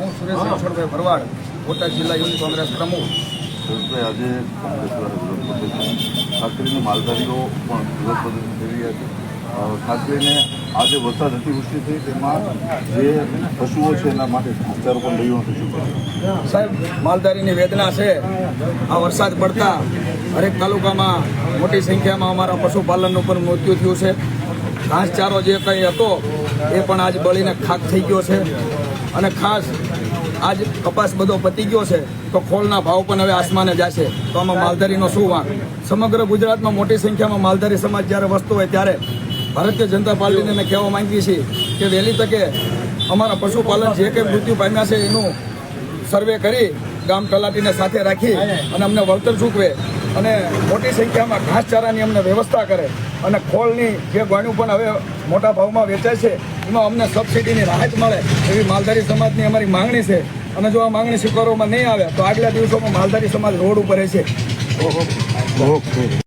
હું સુરેશ રણછોડભાઈ ભરવાડ બોટાદ જિલ્લા યુથ કોંગ્રેસ પ્રમુખ. સુરેશભાઈ આજે કોંગ્રેસ દ્વારા વિરોધ પ્રદર્શન ખાસ કરીને માલધારીઓ પણ વિરોધ પ્રદર્શન કરી રહ્યા છે. ખાસ કરીને આજે વરસાદ અતિવૃષ્ટિ થઈ તેમાં જે પશુઓ છે એના માટે ઘાસચારો પણ રહ્યો નથી સાહેબ માલધારીની વેદના છે. આ વરસાદ પડતા હરેક તાલુકામાં મોટી સંખ્યામાં અમારા પશુપાલનનું પણ મૃત્યુ થયું છે. ઘાસચારો જે કંઈ હતો એ પણ આજ બળીને ખાક થઈ ગયો છે. અને ખાસ આજ કપાસ બધો પતી ગયો છે, તો ખોળના ભાવ પણ હવે આસમાને જશે. તો આમાં માલધારીનો શું વાંક? સમગ્ર ગુજરાતમાં મોટી સંખ્યામાં માલધારી સમાજ જ્યારે વસતો હોય ત્યારે ભારતીય જનતા પાર્ટીને અમે કહેવા માંગીએ છીએ કે વહેલી તકે અમારા પશુપાલન જે કંઈ મૃત્યુ પામ્યા છે એનું સર્વે કરી ગામ તલાટીને સાથે રાખી અને અમને વળતર ચૂકવે. અને મોટી સંખ્યામાં ઘાસચારાની અમને વ્યવસ્થા કરે અને ખોળની જે ગોણ્યું પણ હવે મોટા ભાવમાં વેચાય છે, એમાં અમને સબસિડીની રાહત મળે એવી માલધારી સમાજની અમારી માંગણી છે. અને જો આ માંગણી સ્વીકારવામાં નહીં આવે, તો આગલા દિવસોમાં માલધારી સમાજ રોડ ઉપર રહેશે. ઓકે